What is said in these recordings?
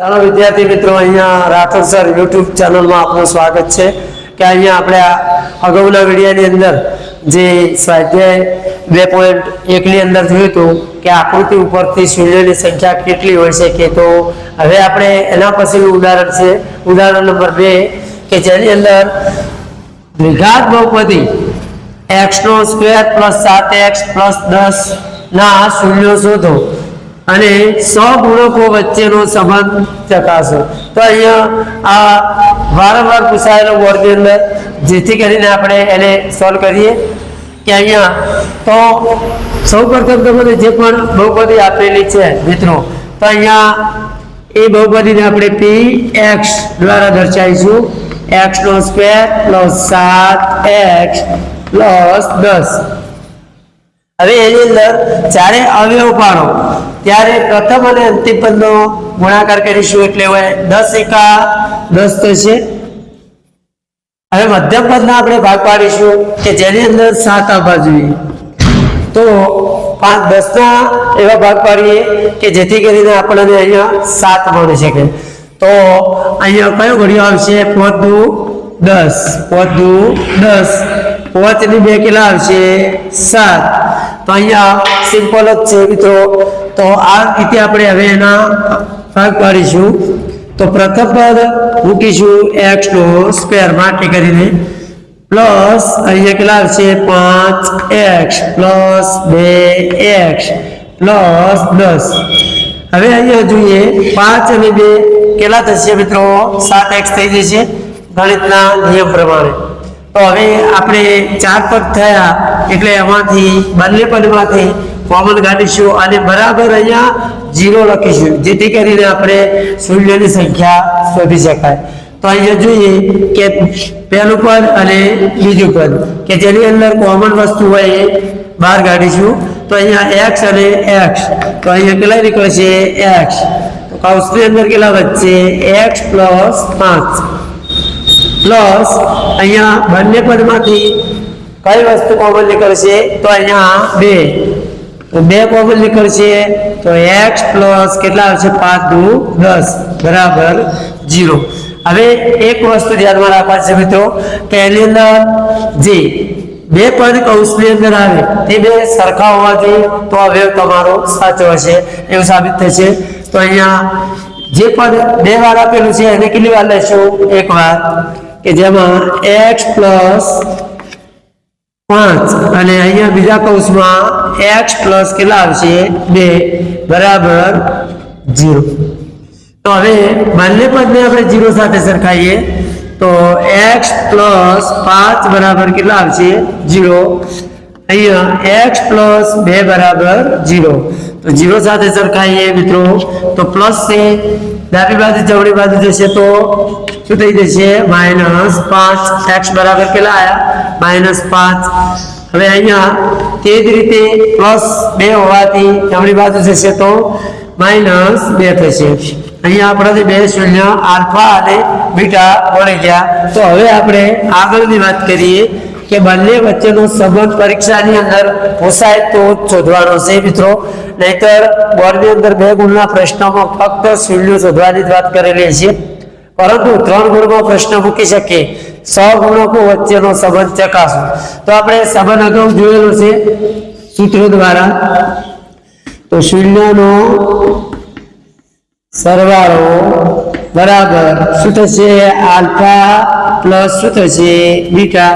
ચાલો વિદ્યાર્થી મિત્રો, અહીંયા રાઠોડ સર યુટ્યુબ ચેનલમાં આપનું સ્વાગત છે. કે અહીંયા આપણે અગાઉના વિડીયાની અંદર જે સ્વાધ્યાય બે પોઈન્ટ એકની અંદર જોયું હતું કે આકૃતિ ઉપરથી શૂન્યની સંખ્યા કેટલી હોય છે કે તો હવે આપણે એના પછીનું ઉદાહરણ છે. ઉદાહરણ નંબર બે, કે જેની અંદર દ્વિઘાત બહુપદી એક્સ નો સ્ક્વેર પ્લસ સાત એક્સ પ્લસ દસ ના શૂન્યો શોધો. અને સો ગુણકો વચ્ચેનો સંબંધ ચકાસો. તો અહીંયા આ વારંવાર પૂછાયેલો બોર્ડની અંદર જેથી કરીને આપણે એને સોલ્વ કરીએ. કે અહીંયા તો સૌ પ્રથમ તમને જે પણ બહુપદી આપેલી છે મિત્રો, તો અહીંયા એ બહુપદીને આપણે પી એક્સ દ્વારા દર્શાવીશું. એક્સ નો સ્ક્વેર પ્લસ સાત એક્સ પ્લસ દસ. હવે એની અંદર ચારે અવયવ પાડો. ત્યારે પ્રથમ અને અંતિમ પદનો ગુણાકાર કરીશું એટલે હવે દસ એકા દસ થશે. હવે મધ્યમ પદના આપણે ભાગ પાડીશું કે જેની અંદર સાત આવવા જોઈએ. તો પાંચ દસના એવા ભાગ પાડીએ કે જેથી કરીને આપણને અહીંયા સાત મળી શકે. તો અહીંયા કયો ઘડિયો આવશે? પોતું દસ. પોતું દસ. પોચની બે કેટલા આવશે? સાત. તો અહીંયા સિમ્પલ જ છે મિત્રો. તો આ રીતે આપણે હવે એના ભાગ પાડીશું. તો પ્રથમ પદ મૂકીશું એક્સ નો સ્ક્વેર માટે કરીને. પ્લસ અહીંયા કેટલા આવશે? પાંચ એક્સ. પ્લસ બે એક્સ. પ્લસ દસ. હવે અહીંયા જોઈએ પાંચ અને બે કેટલા થશે મિત્રો? સાત એક્સ થઈ જશે. ગણિતના નિયમ પ્રમાણે. તો હવે આપણે ચાર પદ થયા. એટલે એમાંથી બંને પદમાંથી કોમન કાઢીશું અને બરાબર અહીંયા જીરો લખીશું. જેથી કરીને આપણે શૂન્યની સંખ્યા શોધી શકાય. તો અહીંયા જોઈએ કે પહેલું પદ અને બીજું પદ, કે જેની અંદર કોમન વસ્તુ હોય એ બહાર કાઢીશું. તો અહીંયા એક્સ અને એક્સ તો અહીંયા કેટલા નીકળશે? એક્સ તો કૌંસની અંદર કેટલા વચ્ચે એક્સ પ્લસ પાંચ. પ્લસ અહીંયા બંને પદમાંથી કઈ વસ્તુ કોમન નીકળશે? તો અહીંયા બે. તો બે કોમન નીકળશે. તો એક્સ પ્લસ કેટલા આવશે? પાંચ દુ દસ. બરાબર જીરો હવે એક વસ્તુ ધ્યાનમાં રાખવાની છે મિત્રો, કે એની અંદર જે બે પદ કૌશની અંદર આવે, તે બે સરખા હોવાથી તો હવે તમારો સાચો હશે. એવું સાબિત થશે તો અહીંયા જે પદ બે વાર આપેલું છે, એને કેટલી વાર લેશું? એક વાર. કે જેમાં એક્સ પ્લસ પાંચ અને અહીંયા બીજા કૌંસમાં એક્સ પ્લસ કેટલા આવશે? બે. બરાબર જીરો. તો હવે બંને પદને આપણે જીરો સાથે સરખાઈએ તો એક્સ પ્લસ પાંચ બરાબર કેટલા આવશે? જીરો. અહીંયા એક્સ પ્લસ બે બરાબર જીરો. તો જીરો સાથે સરખાઈએ મિત્રો, તો પ્લસ છે, ડાબી બાજુ, જમણી બાજુ જશે તો શું થઈ જશે? માઇનસ પાંચ એક્સ બરાબર કેટલા આવ્યા માઇનસ પાંચ. હવે અહીંયા તે જ રીતે પ્લસ બે હોવાથી જમણી બાજુ જશે તો માઇનસ બે થશે. અહીંયા આપણાથી બે શૂન્ય આલ્ફા અને બીટા મળી ગયા. તો હવે આપણે આગળની વાત કરીએ. કે બંને વચ્ચેનો સંબંધ પરીક્ષાની અંદર પૂછાય તો શોધવાનો છે મિત્રો. નહીતર બોર્ડની અંદર બે ગુણના પ્રશ્નોમાં ફક્ત શૂન્ય શોધવાની જ વાત કરેલી છે. પરંતુ ત્રણ ગુણમાં પ્રશ્ન મૂકી શકીએ. સો ગુણકો વચ્ચેનો સંબંધ ચકાસો. તો આપણે સંબંધ અગાઉ જોયેલો છે સૂત્રો દ્વારા. તો શૂન્યનો સરવાળો બરાબર શું થશે? આલ્ફા પ્લસ શું થશે? બીટા.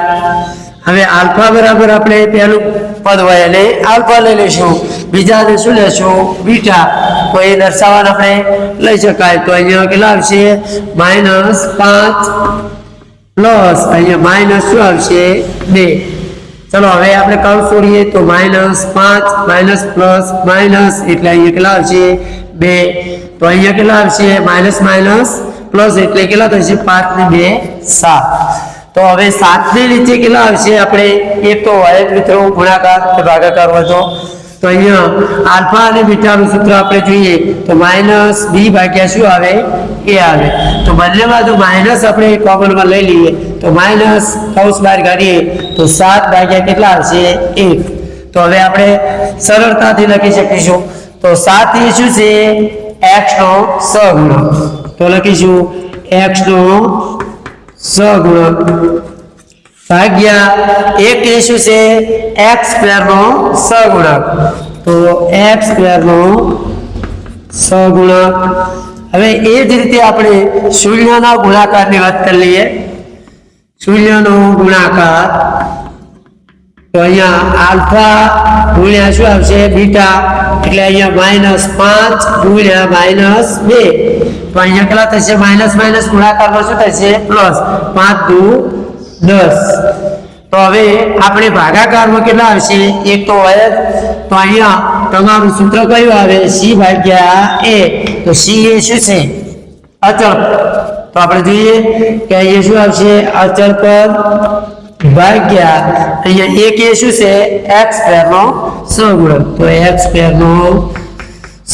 હવે આલ્ફા બરાબર આપણે પહેલું પદ હોય અને આલ્ફા લઈ લઈશું. બીજાને શું લેશું? બીટા. તો એ દર્શાવવા આપણે લઈ શકાય. તો અહીંયા કેટલા આવશે? માઇનસ પાંચ પ્લસ. અહીંયા માઇનસ શું આવશે? બે. ચલો, હવે આપણે કૌંસ છોડીએ તો માઇનસ પાંચ, માઇનસ પ્લસ, માઇનસ. એટલે અહીંયા કેટલા આવશે? બે. તો અહીંયા કેટલા આવશે? Minus minus, plus. એટલે કેટલા થશે? પાંચ ને બે, સાત. તો હવે સાતની નીચે કેટલા આવશે આપણે? એક તો હોય મિત્રો ગુણાકાર ભાગાકાર વધો. તો અહીંયા આલ્ફા અને બીટાનું સૂત્ર આપણે જોઈએ. તો માઇનસ બી ભાગ્યા શું આવે? એ આવે. તો બંનેમાં જો માઇનસ આપણે કોમનમાં લઈ લઈએ, તો માઇનસ કૌંસ બહાર કાઢીએ, તો સાત ભાગ્યા કેટલા આવશે? એક. તો હવે આપણે સરળતાથી લખી શકીશું. તો સાત એ શું છે? એક્સ નો સહગુણક. તો લખીશું એક્સ નો સહગુણક ભાગ્યા એક એ શું છે એક્સ સ્ક્વેર નો સહગુણક તો એક્સ સ્ક્વેર નો સહગુણક હવે એ જ રીતે આપણે શૂન્યના ગુણાકારની વાત કરી લઈએ. શૂન્યનો ગુણાકાર તો અહીંયા આલ્ફા ગુણ્યા શું આવશે? બીટા. એટલે અહીંયા માઇનસ પાંચ ગુણ્યા માઇનસ બે. તો અહીંયા કેટલા થશે? માઇનસ માઇનસ ગુણાકારમાં શું થશે? પ્લસ પાંચ દુ દસ. તો હવે આપણે ભાગાકારમાં કેટલા આવશે? એક તો હોય. તો અહીંયા તમારું સૂત્ર કયું આવે? સી ભાગ્યા એ તો સી એ શું છે? અચળ. તો આપણે જોઈએ કે અહીંયા શું આવશે? અચળ પદ ભાગ્યા. અહીંયા એક એ શું છે? એક્સ સ્ક્વેર નો સહગુણક તો એક્સ સ્ક્વેર નો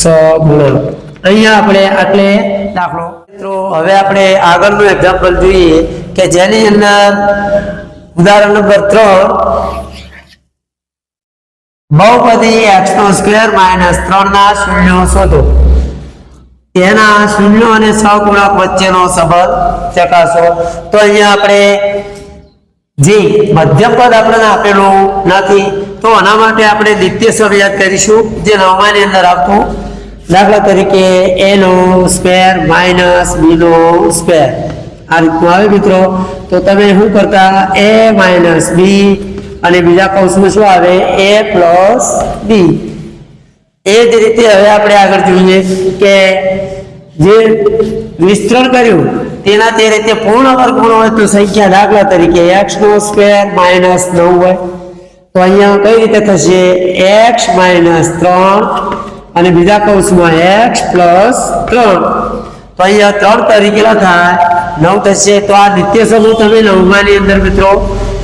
સહગુણક અહીંયા આપણે આટલે દાખલો. મિત્રો, હવે આપણે આગળનું એક્ઝામ્પલ જોઈએ કે જેની અંદર ઉદાહરણ નંબર ત્રણ. બહુપદી એક્સ નો સ્ક્વેર માઇનસ ત્રણ ના શૂન્યો શોધો. તેના શૂન્યો અને સહગુણક વચ્ચેનો સંબંધ ચકાસો. તો અહીંયા આપણે જે મધ્યમ પદ આપણને આપેલું નથી, તો આના માટે આપણે દ્વિતીય યાદ કરીશું, જે નવમાની અંદર આવતું. દાખલા તરીકે એ નો સ્ક્વેર માઇનસ બી નો સ્ક્વેર આ રીતનું આવે મિત્રો. તો તમે શું કરતા? એ માઇનસ બી અને બીજા કૌશમાં શું આવે? એ પ્લસ બી એ જ રીતે હવે આપણે આગળ જોઈએ કે જે વિસ્તરણ કર્યું, તેના તે રીતે પૂર્ણ વર્ગમૂળ હોય તો સંખ્યા દાખલા તરીકે એક્સ નો સ્ક્વેર માઇનસ નવ હોય. તો અહીંયા કઈ રીતે થશે? એક્સ માઇનસ ત્રણ અને બીજા કૌંસમાં એક્સ પ્લસ ત્રણ. તો અહીંયા ત્રણ તરીકે થાય નવ થશે. તો આ નિત્ય સમૂહ તમે નવમાની અંદર મિત્રો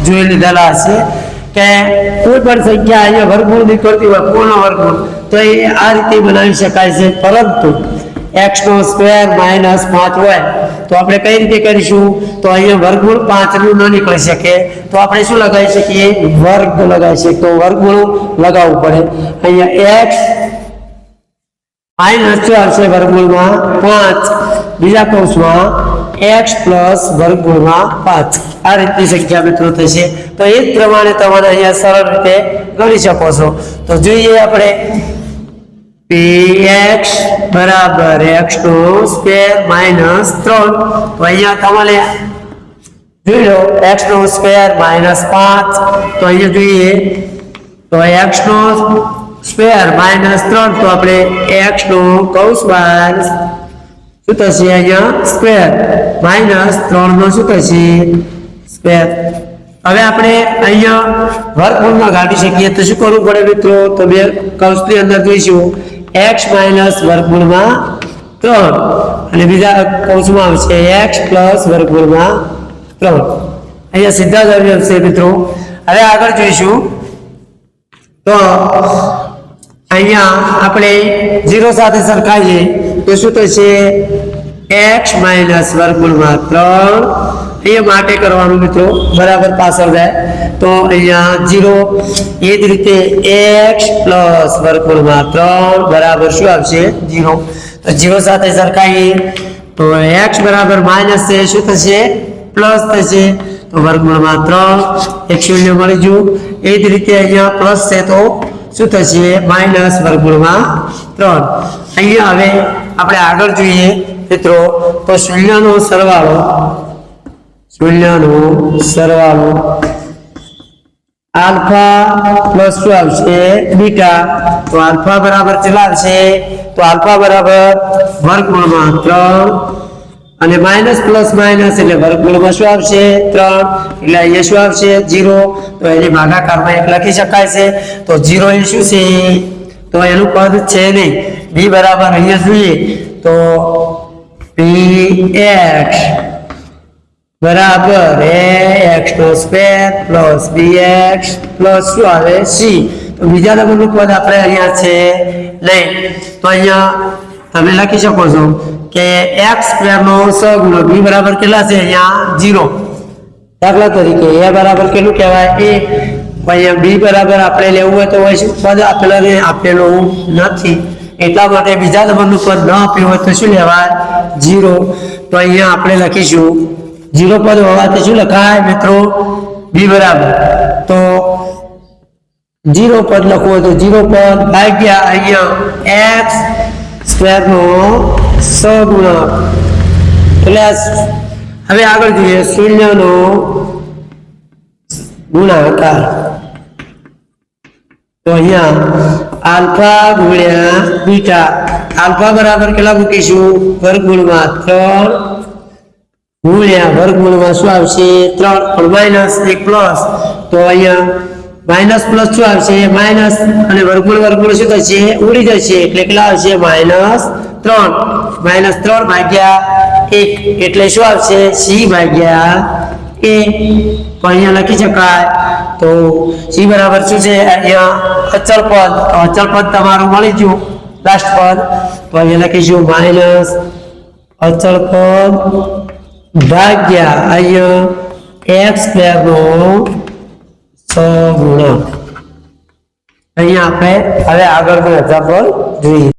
જોઈ લીધેલા હશે કે કોઈ પણ સંખ્યા અહીંયા વર્ગમૂળ નીકળતી હોય, પૂર્ણ વર્ગમૂળ, તો એ આ રીતે બનાવી શકાય છે. પરંતુ એક્સ નો સ્ક્વેર માઇનસ પાંચ હોય, તો આપણે કઈ રીતે કરીશું? તો અહીંયા વર્ગમૂળ પાંચનું ન નીકળી શકે. તો આપણે શું લગાવી શકીએ? વર્ગ લગાવી શકીએ. તો વર્ગમૂળ લગાવવું પડે. અહીંયા એક્સ માઇનસ શું આવશે વર્ગમૂળમાં પાંચ. બીજા કૌંસમાં એક્સ પ્લસ વર્ગમૂળમાં પાંચ. આ રીતની સંખ્યા મિત્રો થશે. તો એ જ પ્રમાણે તમારે અહીંયા સરળ રીતે ગણી શકો છો. તો જોઈએ આપણે px બરાબર x નો સ્ક્વેર માઇનસ ત્રણ તો અહીંયા તમારે જોઈ લો, x નો સ્ક્વેર માઇનસ પાંચ તો અહીંયા જોઈએ, તો x નો સ્ક્વેર માઇનસ ત્રણ તો આપણે x નો કૌંસ બહાર શું થશે અહીંયા? સ્ક્વેર માઇનસ ત્રણ નો શું થશે? સ્ક્વેર હવે આપણે અહીંયા વર્ગમૂળમાં કાઢી શકીએ તો શું કરવું પડે મિત્રો? તો બે કૌંસની અંદર જોઈશું. એક્સ માઇનસ વર્ગમૂળમાં ત્રણ. અને બીજા કૌંસમાં આવશે એક્સ પ્લસ વર્ગમૂળમાં ત્રણ. અહીંયા સીધા જ આવી આવશે મિત્રો. હવે આગળ જોઈશું. તો અહીંયા આપણે ઝીરો સાથે સરખાઈએ તો શું થશે? એક્સ માઇનસ વર્ગમૂળમાં ત્રણ અહીંયા માટે કરવાનું મિત્રો, બરાબર પાછળ જાય. તો અહીંયા ઝીરો એ જ રીતે એક્સ પ્લસ વર્ગમૂળમાં ત્રણ બરાબર શું આવશે? ઝીરો તો ઝીરો સાથે સરખાઈએ, તો એક્સ બરાબર માઇનસ છે, શું થશે? પ્લસ થશે. તો વર્ગમૂળમાં ત્રણ એક શૂન્ય મળી જવું એ જ રીતે અહીંયા પ્લસ છે, તો શું થશે? માઇનસ વર્ગમૂળમાં ત્રણ. અહીંયા હવે આપણે આગળ જોઈએ. મિત્રો, તો શૂન્યનો સરવાળો શૂન્યનો સરવાળો આલ્ફા પ્લસ શું આવશે? બીટા. તો આલ્ફા બરાબર કેટલા આવશે? તો આલ્ફા બરાબર વર્ગમૂળમાં ત્રણ અને માઇનસ પ્લસ માઇનસ એટલે વર્ગમૂળમાં શું આવશે? ત્રણ. એટલે અહીંયા શું આવશે? જીરો તો એની ભાગાકારમાં એક લખી શકાય છે. તો જીરો એ શું છે? તો એનું પદ છે નહીં. બી બરાબર અહીંયા જોઈએ. તો પી એક્સ બરાબર. A x no square plus b x plus શું આવે? સી તો બીજા નંબરનું પદ આપણે અહીંયા છે. નહીં. તો અહીંયા તમે લખી શકો છો કે એક્સ સ્ક્વેર નો સગુણક બી બરાબર કેટલા છે અહીંયા? જીરો દાખલા તરીકે એ બરાબર કેટલું કહેવાય? એ અહીંયા બી બરાબર આપણે લેવું હોય તો હોય શું પદ આપેલા આપેલું નથી. એટલા માટે બીજા નંબરનું પદ ન આપ્યું હોય તો શું લેવાય? જીરો. તો અહીંયા આપણે લખીશું. જીરો પદ હોવાથી શું લખાય મિત્રો? બી બરાબર. તો જીરો પદ લખવું તો જીરો પદ ભાગ્યા અહીંયા એક્સ સ્ક્વેર નો સગુણક. એટલે હવે આગળ જોઈએ. શૂન્ય નો ગુણાકાર. તો અહીંયા આલ્ફા ગુણ્યા બીટા. આલ્ફા બરાબર કેટલા મૂકીશું? વર્ગમૂળમાં ત્રણ. ગુણ્યા વર્ગમૂળમાં શું આવશે? ત્રણ. પણ માઇનસ એક પ્લસ તો અહીંયા માઇનસ પ્લસ શું આવશે? માઇનસ અને વર્ગમૂળ વર્ગમૂળ શું થશે? ઉડી જશે. એટલે કેટલા આવશે? માઇનસ ત્રણ. માઇનસ ત્રણ ભાગ્યા એક. એટલે શું આવશે? સી ભાગ્યા એ અહીંયા લખી શકાય તો સી બરાબર શું છે? અહીંયા અચળ પદ, તો અચળ પદ તમારું મળી ગયું. લાસ્ટ પદ. તો અહીંયા લખીશું માઇનસ અચળ પદ ભાગ્યા અહીંયા એક્સ સ્ક્વેરનો સગુણક અહીંયા આપણે હવે આગળનું એક્ઝામ્પલ જોઈએ.